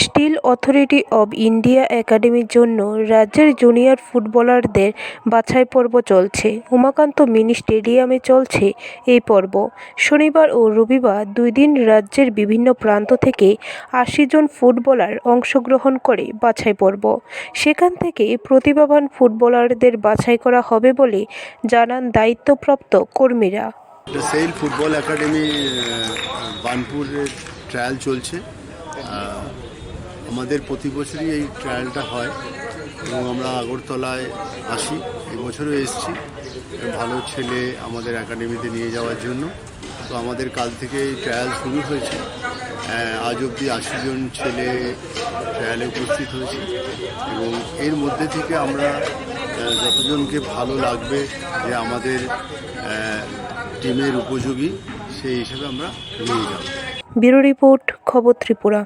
Steel authority of India একাডেমির জন্য রাজ্যের জুনিয়র ফুটবলারদের বাছাই পর্ব চলছে। উমাকান্ত মিনি স্টেডিয়ামে চলছে এই পর্ব। শনিবার ও রবিবার দুই দিন রাজ্যের বিভিন্ন প্রান্ত থেকে আশি জন ফুটবলার অংশগ্রহণ করে বাছাই পর্ব। সেখান থেকে প্রতিভাবান ফুটবলারদের বাছাই করা হবে বলে জানান দায়িত্বপ্রাপ্ত কর্মীরা। সেল ফুটবল একাডেমি আহ, বার্নপুরের ট্রায়াল চলছে। আমাদের প্রতি বছরই এই ট্রায়ালটা হয় এবং আমরা আগরতলায় আসি। এবছরও এসেছি। ভালো ছেলে আমাদের একাডেমিতে নিয়ে যাওয়ার জন্য। তো আমাদের কাল থেকে এই ট্রায়াল শুরু হয়েছে। আজ অবধি আশি জন ছেলে ট্রায়ালে উপস্থিত হয়েছে। এবং এর মধ্যে থেকে আমরা যতজনকে ভালো লাগবে যে আমাদের টিমের উপযোগী, সেই হিসাবে আমরা নিয়ে যাব। ব্যুরো রিপোর্ট, খবর ত্রিপুরা।